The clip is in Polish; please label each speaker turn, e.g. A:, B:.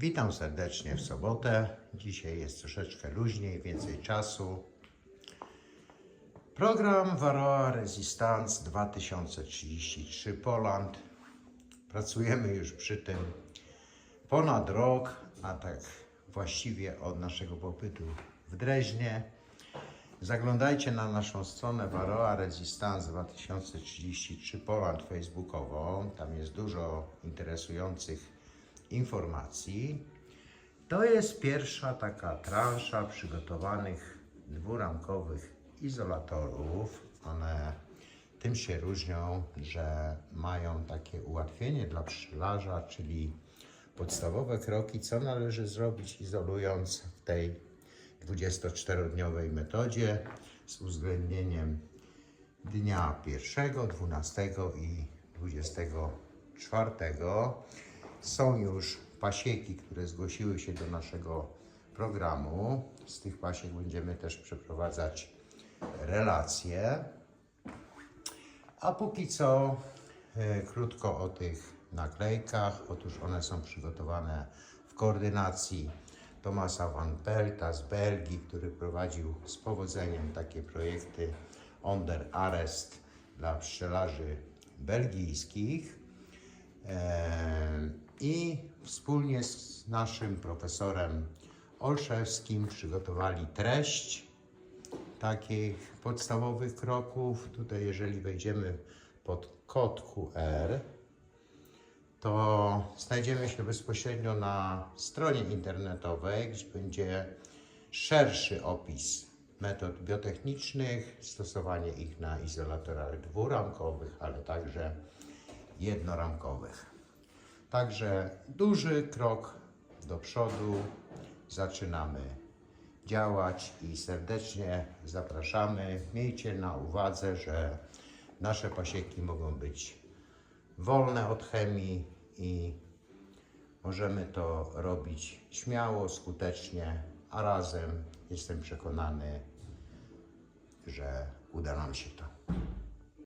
A: Witam serdecznie w sobotę. Dzisiaj jest troszeczkę luźniej, więcej czasu. Program Varroa Resistance 2033 Poland. Pracujemy już przy tym ponad rok, a tak właściwie od naszego pobytu w Dreźnie. Zaglądajcie na naszą stronę Varroa Resistance 2033 Poland facebookową. Tam jest dużo interesujących informacji. To jest pierwsza taka transza przygotowanych dwuramkowych izolatorów. One tym się różnią, że mają takie ułatwienie dla pszczelarza, czyli podstawowe kroki, co należy zrobić izolując w tej 24-dniowej metodzie z uwzględnieniem dnia 1, 12 i 24. Są już pasieki, które zgłosiły się do naszego programu. Z tych pasiek będziemy też przeprowadzać relacje. A póki co e, krótko o tych naklejkach. Otóż one są przygotowane w koordynacji Tomasa van Pelta z Belgii, który prowadził z powodzeniem takie projekty Onder Arrest dla pszczelarzy belgijskich. E, I wspólnie z naszym profesorem Olszewskim przygotowali treść takich podstawowych kroków. Tutaj, jeżeli wejdziemy pod kod QR, to znajdziemy się bezpośrednio na stronie internetowej, gdzie będzie szerszy opis metod biotechnicznych, stosowanie ich na izolatorach dwuramkowych, ale także jednoramkowych. Także duży krok do przodu. Zaczynamy działać i serdecznie zapraszamy. Miejcie na uwadze, że nasze pasieki mogą być wolne od chemii i możemy to robić śmiało, skutecznie, a razem jestem przekonany, że uda nam się to.